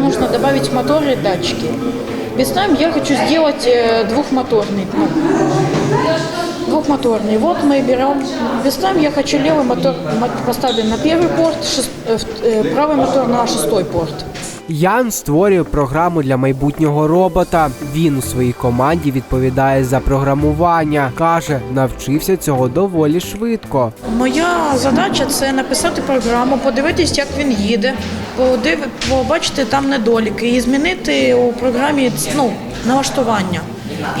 нужно добавить моторы и датчики. Представим, я хочу сделать э, двухмоторный. ну, Двухмоторный. Вот мы берем. Представим, я хочу левый мотор мо- поставлю на первый порт, шест- э, в- э, правый мотор на шестой порт. Ян створює програму для майбутнього робота. Він у своїй команді відповідає за програмування. каже, навчився цього доволі швидко. Моя задача це написати програму, подивитись, як він їде, побачити там недоліки і змінити у програмі ну, налаштування.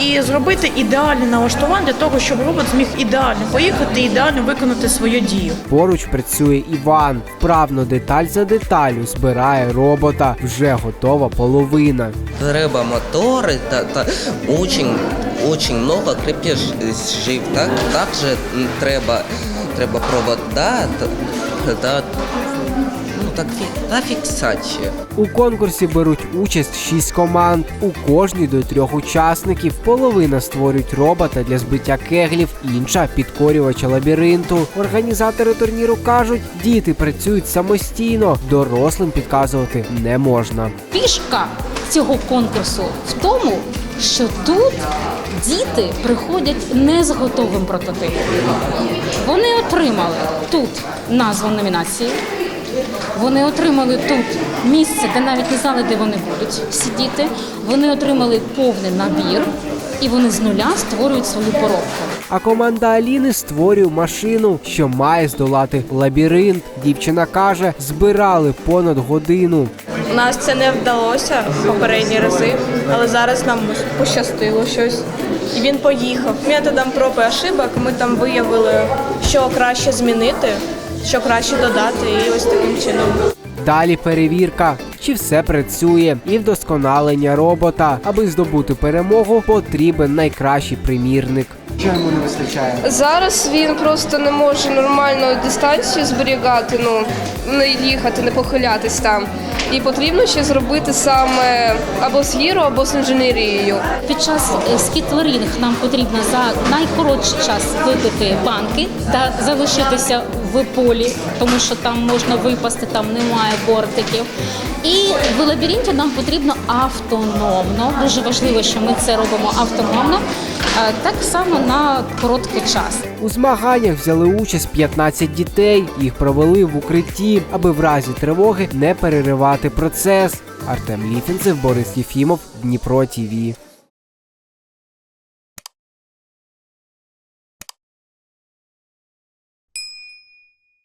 І зробити ідеальне налаштування для того, щоб робот зміг ідеально поїхати і ідеально виконати свою дію. Поруч працює Іван. Вправно деталь за деталю збирає робота. Вже готова половина. Треба мотори та, та очень, очень много крепежів. Так, також треба, треба провода та, та, так, фі- та фіксація. У конкурсі беруть участь шість команд. У кожній до трьох учасників половина створюють робота для збиття кеглів, інша підкорювача лабіринту. Організатори турніру кажуть, діти працюють самостійно, дорослим підказувати не можна. Фішка цього конкурсу в тому, що тут діти приходять не з готовим прототипом. Вони отримали тут назву номінації. Вони отримали тут місце, де навіть не знали, де вони будуть сидіти. Вони отримали повний набір, і вони з нуля створюють свою поробку. А команда Аліни створює машину, що має здолати лабіринт. Дівчина каже, збирали понад годину. У нас це не вдалося попередні рази, але зараз нам пощастило щось. І він поїхав. Методом проб і ошибок ми там виявили, що краще змінити, що краще додати, і ось таким чином. Далі перевірка, чи все працює, і вдосконалення робота. Аби здобути перемогу, потрібен найкращий примірник. Що йому не вистачає? Зараз він просто не може нормально дистанцію зберігати, ну не їхати, не похилятись там. І потрібно ще зробити саме або з гіро, або з інженерією. Під час е, нам потрібно за найкоротший час вибити банки та залишитися в полі, тому що там можна випасти, там немає бортиків. І в лабіринті нам потрібно автономно. Дуже важливо, що ми це робимо автономно, е, так само на короткий час. У змаганнях взяли участь 15 дітей. Їх провели в укритті, аби в разі тривоги не переривати процес. Артем Ліфінцев, Борис Єфімов, Дніпро ТІВІ.